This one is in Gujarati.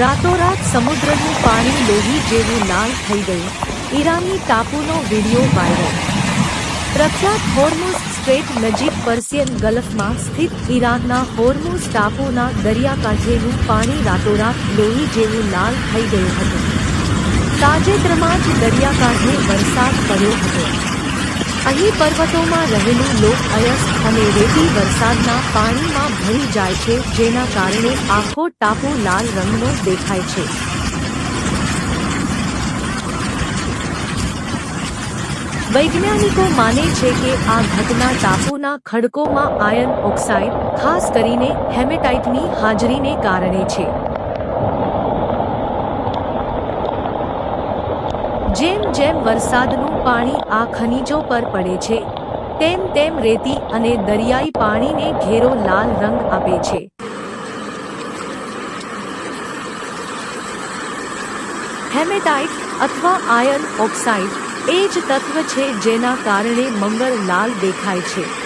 રાતોરાત સમુદ્રનું પાણી લોહી જેવું લાલ થઈ ગયું. ઈરાની ટાપુનો વિડિયો વાયરલ. પ્રખ્યાત હોર્મુઝ સ્ટ્રેટ નજીક પર્સિયન ગલ્ફમાં સ્થિત ઈરાનના હોર્મુઝ ટાપુના દરિયાકાંઠેનું પાણી રાતોરાત લોહી જેવું લાલ થઈ ગયું હતું. તાજેતરમાં જ દરિયાકાંઠે વરસાદ પડ્યો હતો. અહીં પર્વતોમાં રહેલું લોક અયસ્ક અને રેતી વરસાદના પાણીમાં ભળી જાય છે, જેના કારણે આખો ટાપુ લાલ રંગનો દેખાય છે. વૈજ્ઞાનિકો માને છે કે આ ઘટના ટાપુના ખડકોમાં આયર્ન ઓક્સાઇડ, ખાસ કરીને હેમેટાઇટની હાજરીને કારણે છે. જેમ જેમ વરસાદનું પાણી આ ખનિજો પર પડે છે, તેમ તેમ રેતી અને દરિયાઈ પાણીને ઘેરો લાલ રંગ આપે છે. હેમેટાઇટ અથવા આયર્ન ઓક્સાઇડ એ જ તત્વ છે જેના કારણે મંગળ લાલ દેખાય છે.